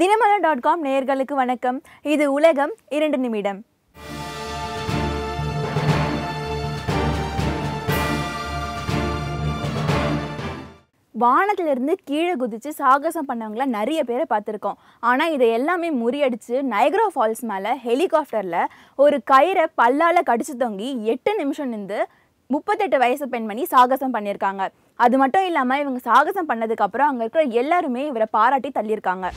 Dinamalar dot com நேயர்களுக்கு வணக்கம். இது உலகம் இரண்டு நிமிடம். வானத்திலிருந்து கீழே குதிச்சு சாகசம் பண்ணவங்கள நிறைய பேரை பார்த்துருக்கோம். ஆனால் இதை எல்லாமே முறியடிச்சு நைக்ரோ ஃபால்ஸ் மேலே ஹெலிகாப்டரில் ஒரு கயிறை பல்லால் கடிச்சு தொங்கி எட்டு நிமிஷம் நின்று முப்பத்தெட்டு வயசு பெண்மணி சாகசம் பண்ணியிருக்காங்க. அது மட்டும் இல்லாமல் இவங்க சாகசம் பண்ணதுக்கப்புறம் அங்கே இருக்கிற எல்லாருமே இவரை பாராட்டி தள்ளியிருக்காங்க.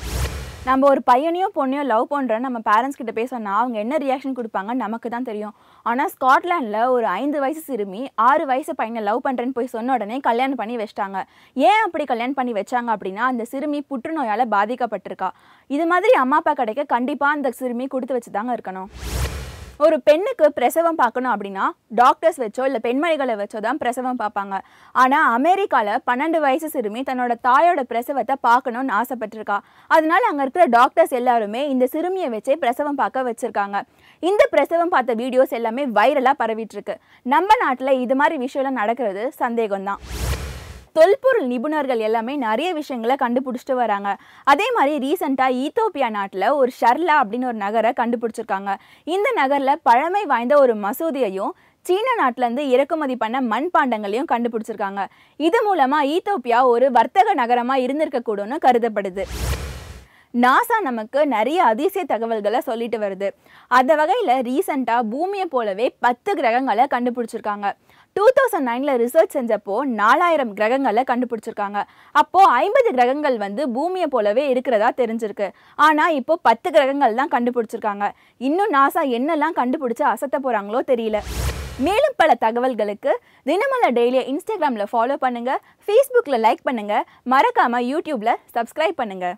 நம்ம ஒரு பையனையோ பொண்ணையோ லவ் பண்ணுறோன்னு நம்ம பேரண்ட்ஸ் கிட்ட பேசணும்னா அவங்க என்ன ரியாக்ஷன் கொடுப்பாங்க நமக்கு தான் தெரியும் ஆனால் ஸ்காட்லாண்டில் ஒரு ஐந்து வயசு சிறுமி ஆறு வயசு பையனை லவ் பண்ணுறேன்னு போய் சொன்ன உடனே கல்யாணம் பண்ணி வச்சிட்டாங்க. ஏன் அப்படி கல்யாணம் பண்ணி வச்சாங்க அப்படின்னா அந்த சிறுமி புற்றுநோயால் பாதிக்கப்பட்டிருக்கா. இது மாதிரி அம்மா அப்பா கிடைக்க கண்டிப்பாக அந்த சிறுமி கொடுத்து வச்சு தாங்க இருக்கணும். ஒரு பெண்ணுக்கு பிரசவம் பார்க்கணும் அப்படின்னா டாக்டர்ஸ் வச்சோ இல்லை பெண்மணிகளை வச்சோ தான் பிரசவம் பார்ப்பாங்க. ஆனால் அமெரிக்காவில் பன்னெண்டு வயசு சிறுமி தன்னோட தாயோட பிரசவத்தை பார்க்கணும்னு ஆசைப்பட்டிருக்கா. அதனால அங்கே இருக்கிற டாக்டர்ஸ் எல்லாருமே இந்த சிறுமியை வச்சே பிரசவம் பார்க்க வச்சுருக்காங்க. இந்த பிரசவம் பார்த்த வீடியோஸ் எல்லாமே வைரலாக பரவிட்டு இருக்கு. நம்ம நாட்டில் இது மாதிரி விஷயம்லாம் நடக்கிறது சந்தேகம்தான். தொல்பொருள் நிபுணர்கள் எல்லாமே நிறைய விஷயங்களை கண்டுபிடிச்சிட்டு வராங்க. அதே மாதிரி ரீசெண்டாக ஈத்தோப்பியா நாட்டில் ஒரு ஷர்லா அப்படின்னு ஒரு நகரை கண்டுபிடிச்சிருக்காங்க. இந்த நகரில் பழமை வாய்ந்த ஒரு மசூதியையும் சீன நாட்டிலேருந்து இறக்குமதி பண்ண மண்பாண்டங்களையும் கண்டுபிடிச்சிருக்காங்க. இது மூலமாக ஈத்தோப்பியா ஒரு வர்த்தக நகரமாக இருந்திருக்கக்கூடும்னு கருதப்படுது. நாசா நமக்கு நிறைய அதிசய தகவல்களை சொல்லிட்டு வருது. அந்த வகையில் ரீசண்டாக பூமியை போலவே பத்து கிரகங்களை கண்டுபிடிச்சிருக்காங்க. டூ தௌசண்ட் நைனில் ரிசர்ச் செஞ்சப்போ நாலாயிரம் கிரகங்களை கண்டுபிடிச்சிருக்காங்க. அப்போது ஐம்பது கிரகங்கள் வந்து பூமியை போலவே இருக்கிறதா தெரிஞ்சிருக்கு. ஆனால் இப்போ பத்து கிரகங்கள் தான் கண்டுபிடிச்சிருக்காங்க. இன்னும் நாசா என்னெல்லாம் கண்டுபிடிச்சு அசத்த போகிறாங்களோ தெரியல. மேலும் பல தகவல்களுக்கு தினமலை டெய்லியை இன்ஸ்டாகிராமில் ஃபாலோ பண்ணுங்கள் ஃபேஸ்புக்கில் லைக் பண்ணுங்கள் மறக்காமல் யூடியூப்பில் சப்ஸ்கிரைப் பண்ணுங்கள்